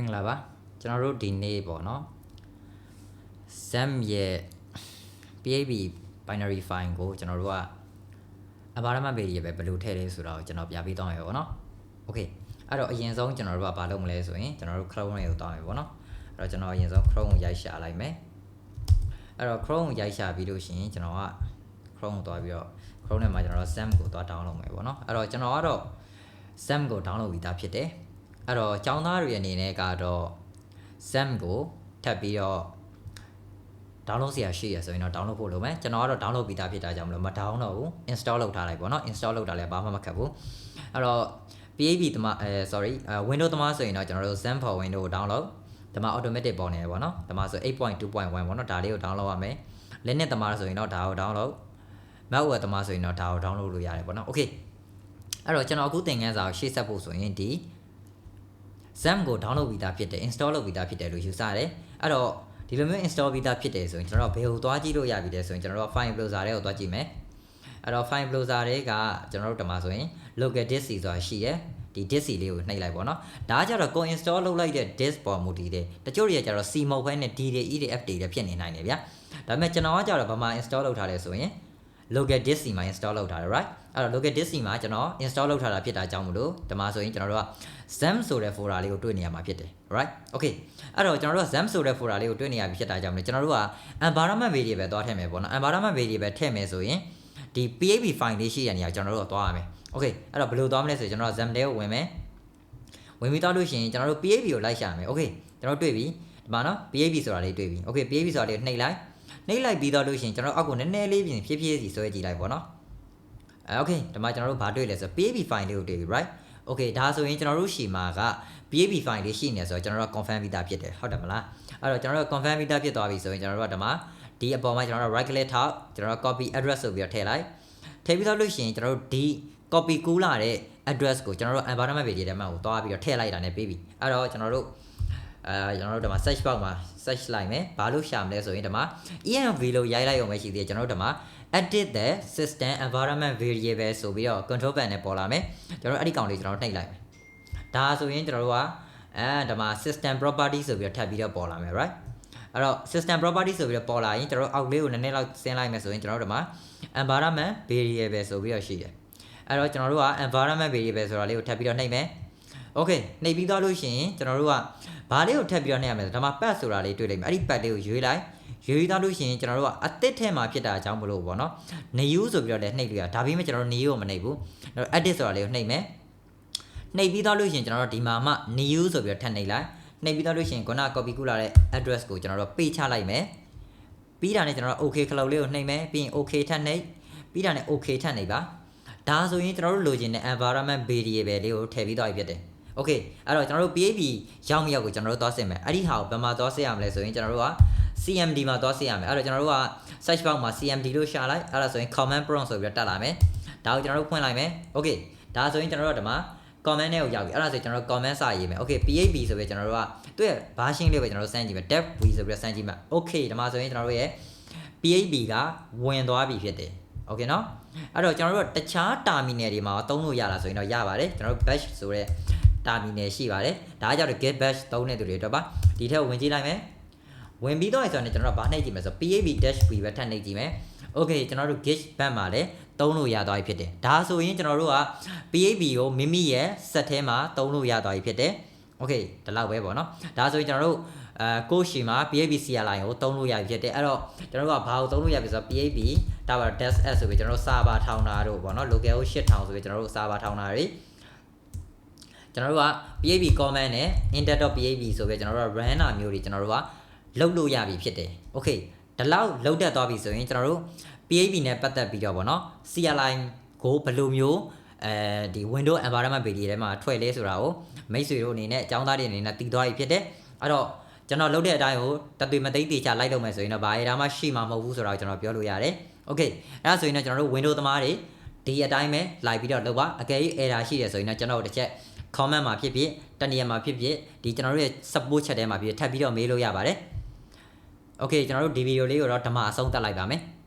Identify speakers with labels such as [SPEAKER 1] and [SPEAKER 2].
[SPEAKER 1] င်္ဂလာပါကျွန်တော်တို့ဒီနေ့ပေါ့နော် SAM ရဲ့ PHP binary file ကိုကျွန်တော်တို့က environment variable ပဲဘယ်လိုထည့်လဲဆိုတာကိုကျွန်တော်ပြပေးသွားမယ်ပေါ့နော် okay အဲ့တော့အရင်ဆုံးကျွန်တော်တို့ကဘာလုပ်မလဲဆိုရင်ကျွန်တော်တို့ Chrome တွေကိုတောင်းမယ်ပေါ့နော်အဲ့တော့ကျွန်တော်အရင်ဆုံး Chrome ကိုရိုက်ရှာလိုက်မယ်အဲ့တော့ Chrome ကိုရိုက်ရှာပြီးလို့ရှိရင်ကျွန်တော်က Chrome ကိုတွားပြီးတော့ Chrome ထဲမှာကျွန်တော်တို့ SAM ကိုတွား download မယ်ပေါ့နော်အဲ့တော့ကျွန်တော်ကတော့ SAM ကို download ပြီးသားဖြစ်တယ် အဲ့တော့ကျောင်းသားတွေအနေနဲ့ကတော့ SAM ကိုထပ်ပြီးတော့ download ဆရာရှိရဆိုရင်တော့ download ဖို့လိုမယ်ကျွန်တော်ကတော့ download ပြီးသားဖြစ်တာကြောင့်မလို့မ down တော့ဘူး install လုပ်ထားလိုက်ပေါ့နော် install လုပ်တာလည်းဘာမှမခက်ဘူးအဲ့တော့ PHP တမအဲ sorry အဲ Windows တမဆိုရင်တော့ကျွန်တော်တို့ SAM for Windows ကို download တမ automatic ပေါ်နေတယ်ပေါ့နော်တမဆို8.2.1ပေါ့နော်ဒါလေးကို download ရမယ် Linux တမဆိုရင်တော့ဒါကို download Mac OS တမဆိုရင်တော့ဒါကို download လုပ်ရတယ်ပေါ့နော် okay အဲ့တော့ကျွန်တော်အခုသင်ခန်းစာကိုရှေ့ဆက်ဖို့ဆိုရင်ဒီ ZAM ကို download ပြီးသားဖြစ်တယ် install လုပ်ပြီးသားဖြစ်တယ်လို့ယူဆရတယ်အဲ့တော့ဒီလိုမျိုး install ပြီးသားဖြစ်တယ်ဆိုရင်ကျွန်တော်တို့ဘယ်ကိုသွားကြည့်လို့ရပြီလဲဆိုရင်ကျွန်တော်တို့ file browser တွေကိုသွားကြည့်မယ်အဲ့တော့ file browser တွေကကျွန်တော်တို့တမှာဆိုရင် local disk ဆိုတာရှိရယ်ဒီ disk လေးကိုနှိပ်လိုက်ပါတော့ဒါကကြတော့ co install လုပ်လိုက်တဲ့ disk ပေါ်မူတည်တယ်တချို့တွေကကြတော့ c မဟုတ်ဘဲနဲ့ d တွေ e တွေ f တွေလည်းဖြစ်နေနိုင်တယ်ဗျာဒါပေမဲ့ကျွန်တော်ကကြတော့ဘာမှ install လုပ်ထားလဲဆိုရင် local disk မှာ install လုပ်ထားတယ် right အဲ့တော့ local disk မှာကျွန်တော် install လုပ်ထားတာဖြစ်တာကြောင့်မလို့ဒီမှာဆိုရင်ကျွန်တော်တို့က zam ဆိုတဲ့ folder လေးကိုတွေ့နေရမှာဖြစ်တယ် right okay အဲ့တော့ကျွန်တော်တို့က zam ဆိုတဲ့ folder လေးကိုတွေ့နေရပြီဖြစ်တာကြောင့်မလို့ကျွန်တော်တို့က environment variable သွားထည့်မယ်ပေါ့နော် environment variable ထည့်မယ်ဆိုရင်ဒီ php file လေးရှိရနေရကျွန်တော်တို့ကသွားရမယ် okay အဲ့တော့ဘယ်လိုသွားမလဲဆိုရင်ကျွန်တော်က zam တဲကိုဝင်မယ်ဝင်ပြီးတော့လို့ရှိရင်ကျွန်တော်တို့ php ကိုလိုက်ရှာမယ် okay ကျွန်တော်တွေ့ပြီဒီမှာနော် php ဆိုတာလေးတွေ့ပြီ okay php ဆိုတာလေးကိုနှိပ်လိုက် နှိပ်လိုက်ပြီးတော့လို့ရှိရင်ကျွန်တော်အောက်ကိုနည်းနည်းလေးပြင်ဖြည်းဖြည်းစီဆွဲကြည့်လိုက်ပေါ့နော်အဲ okay ဒီမှာကျွန်တော်တို့ဘာတွေ့လဲဆိုတော့ php file လေးကိုတွေ့ပြီ right okay ဒါဆိုရင်ကျွန်တော်တို့ရှီမှာက php file လေးရှိနေဆိုတော့ကျွန်တော်တို့ confirm ပြီးသားဖြစ်တယ်ဟုတ်တယ်မလားအဲ့တော့ကျွန်တော်တို့ confirm ပြီးသားဖြစ်သွားပြီဆိုရင်ကျွန်တော်တို့ကဒီမှာဒီအပေါ်မှာကျွန်တော်တို့ right click ထောက်ကျွန်တော်တို့ copy address ဆိုပြီးတော့ထည့်လိုက်ထည့်ပြီးတော့လို့ရှိရင်ကျွန်တော်တို့ဒီ copy ကူးလာတဲ့ address ကိုကျွန်တော်တို့ environment page ထဲမှာကိုသွားပြီးတော့ထည့်လိုက်တာ ਨੇ ပြီးပြီအဲ့တော့ကျွန်တော်တို့ အဲကျွန်တော်တို့ဒီမှာ search box မှာ search လိုက်မယ်ဘာလို့ရှာမလဲဆိုရင်ဒီမှာ env လို့ရိုက်လိုက်အောင်ပဲရှိသေးတယ်ကျွန်တော်တို့ဒီမှာ edit the system environment variable ဆိုပြီးတော့ control panel နဲ့ပေါ်လာမယ်ကျွန်တော်တို့အဲ့ဒီကောင်လေးကျွန်တော်တို့နှိပ်လိုက်မယ်ဒါဆိုရင်ကျွန်တော်တို့ကအဲဒီမှာ system property ဆိုပြီးတော့ထပ်ပြီးတော့ပေါ်လာမယ် right အဲ့တော့ system property ဆိုပြီးတော့ပေါ်လာရင်ကျွန်တော်တို့အောက်လေးကိုနည်းနည်းလောက်ဆင်းလိုက်မယ်ဆိုရင်ကျွန်တော်တို့ဒီမှာ environment variable ဆိုပြီးတော့ရှိတယ်အဲ့တော့ကျွန်တော်တို့က environment variable ဆိုတာလေးကိုထပ်ပြီးတော့နှိပ်မယ် okay နှိပ်ပြီးသွားလို့ရှိရင်ကျွန်တော်တို့ကဘာလေးကိုထပ်ပြီးတော့နှိပ်ရမလဲဒါမှ pad ဆိုတာလေးတွေ့လိုက်မယ်အဲ့ဒီ pad လေးကိုရွေးလိုက်ရွေးသားလို့ရှိရင်ကျွန်တော်တို့ကအသစ်ထဲမှာဖြစ်တာအကြောင်းမလို့ပေါ့နော်နေယူဆိုပြီးတော့လည်းနှိပ်လို့ရဒါပေမဲ့ကျွန်တော်တို့နေယူကိုမနှိပ်ဘူးအဲ့တော့ edit ဆိုတာလေးကိုနှိပ်မယ်နှိပ်ပြီးသားလို့ရှိရင်ကျွန်တော်တို့ဒီမှာမှနေယူဆိုပြီးတော့ထပ်နှိပ်လိုက်နှိပ်ပြီးသားလို့ရှိရင်ခုန copy ကူလာတဲ့ address ကိုကျွန်တော်တို့ပေးချလိုက်မယ်ပြီးတာနဲ့ကျွန်တော်တို့ okay ခလုတ်လေးကိုနှိပ်မယ်ပြီးရင် okay ထပ်နှိပ်ပြီးတာနဲ့ okay ထပ်နှိပ်ပါဒါဆိုရင်ကျွန်တော်တို့လိုချင်တဲ့ environment variable လေးကိုထည့်ပြီးသွားပြီဖြစ်တယ် okay အဲ့တော့ကျွန်တော်တို့ PHP ရောက်မရောက်ကိုကျွန်တော်တို့သွားစစ်မယ်အဲ့ဒီဟာကိုဘယ်မှာသွားစစ်ရမလဲဆိုရင်ကျွန်တော်တို့က CMD မှာသွားစစ်ရမယ်အဲ့တော့ကျွန်တော်တို့က search box မှာ CMD လို့ရှာလိုက်အဲ့ဒါဆိုရင် command prompt ဆိုပြီးတော့တက်လာမယ်ဒါကိုကျွန်တော်တို့ဖွင့်လိုက်မယ် okay ဒါဆိုရင်ကျွန်တော်တို့ကဒီမှာ comment နဲ့ကိုရောက်ပြီအဲ့ဒါဆိုကျွန်တော်တို့ comment စာရေးမယ် okay PHP ဆိုပြီးကျွန်တော်တို့ကသူ့ရဲ့ version လေးပဲကျွန်တော်တို့စမ်းကြည့်မယ် dev v ဆိုပြီးတော့စမ်းကြည့်မယ် okay ဒီမှာဆိုရင်ကျွန်တော်တို့ရဲ့ PHP ကဝင်သွားပြီဖြစ်တယ် okay เนาะအဲ့တော့ကျွန်တော်တို့တခြား terminal တွေမှာသုံးလို့ရလားဆိုရင်တော့ရပါတယ်ကျွန်တော်တို့ bash ဆိုတဲ့ terminal ရှိပါတယ်ဒါကြောင့် get bash သုံးတဲ့သူတွေတော့ပါဒီထက်ဝင်ကြည့်လိုက်မယ်ဝင်ပြီးတော့ဆိုတော့ကျွန်တော်တို့ဗာနှိပ်ကြည့်မယ်ဆို php-v ပဲထပ်နှိပ်ကြည့်မယ် okay ကျွန်တော်တို့ git bash မှာလည်းသုံးလို့ရသွားပြီဖြစ်တယ်ဒါဆိုရင်ကျွန်တော်တို့က php ကိုမိမိရဲ့ set ထဲမှာသုံးလို့ရသွားပြီဖြစ်တယ် okay ဒီလောက်ပဲပေါ့နော်ဒါဆိုရင်ကျွန်တော်တို့အဲကိုရှိမှာ PHP CLI ကိုသုံးလို့ရပြီဖြစ်တယ်အဲ့တော့ကျွန်တော်တို့ကဘာကိုသုံးလို့ရပြီဆိုတော့ PHP ဒါပါ dash s ဆိုပြီးကျွန်တော်တို့ server ထောင်တာတို့ပေါ့နော် local 8000ဆိုပြီးကျွန်တော်တို့ server ထောင်တာတွေ ကျွန်တော်တို့က PHP command နဲ့ inter.php ဆိုပြီးကျွန်တော်တို့က run တာမျိုးတွေကျွန်တော်တို့ကလုပ်လို့ရပြီဖြစ်တယ် okay ဒီလောက်လုပ်တတ်သွားပြီဆိုရင်ကျွန်တော်တို့ PHP နဲ့ပတ်သက်ပြီးတော့ပေါ့နော် CLI ကိုဘယ်လိုမျိုးအဲဒီ Windows environment page ထဲမှာထွက်လဲဆိုတာကိုမိတ်ဆွေတို့အနေနဲ့အကြောင်းသားတွေအနေနဲ့တည်သွားပြီဖြစ်တယ်အဲ့တော့ကျွန်တော်လုပ်တဲ့အတိုင်းကိုတသွေမသိသေးချလိုက်လုပ်မယ်ဆိုရင်တော့ဘာရတာမှရှိမှာမဟုတ်ဘူးဆိုတော့ကျွန်တော်ပြောလို့ရတယ်။ Okay အဲ့ဒါဆိုရင်တော့ကျွန်တော်တို့ Windows သမားတွေဒီအတိုင်းပဲလိုက်ပြီးတော့လုပ်ပါအကယ်၍ error ရှိတယ်ဆိုရင်တော့ကျွန်တော်တို့တစ်ချက် comment မှာဖြစ်ဖြစ်တနေရာမှာဖြစ်ဖြစ်ဒီကျွန်တော်တို့ရဲ့ support chat ထဲမှာဖြစ်ထပ်ပြီးတော့မေးလို့ရပါတယ်။ Okay ကျွန်တော်တို့ဒီဗီဒီယိုလေးကိုတော့ဓမ္မအဆုံးသတ်လိုက်ပါမယ်။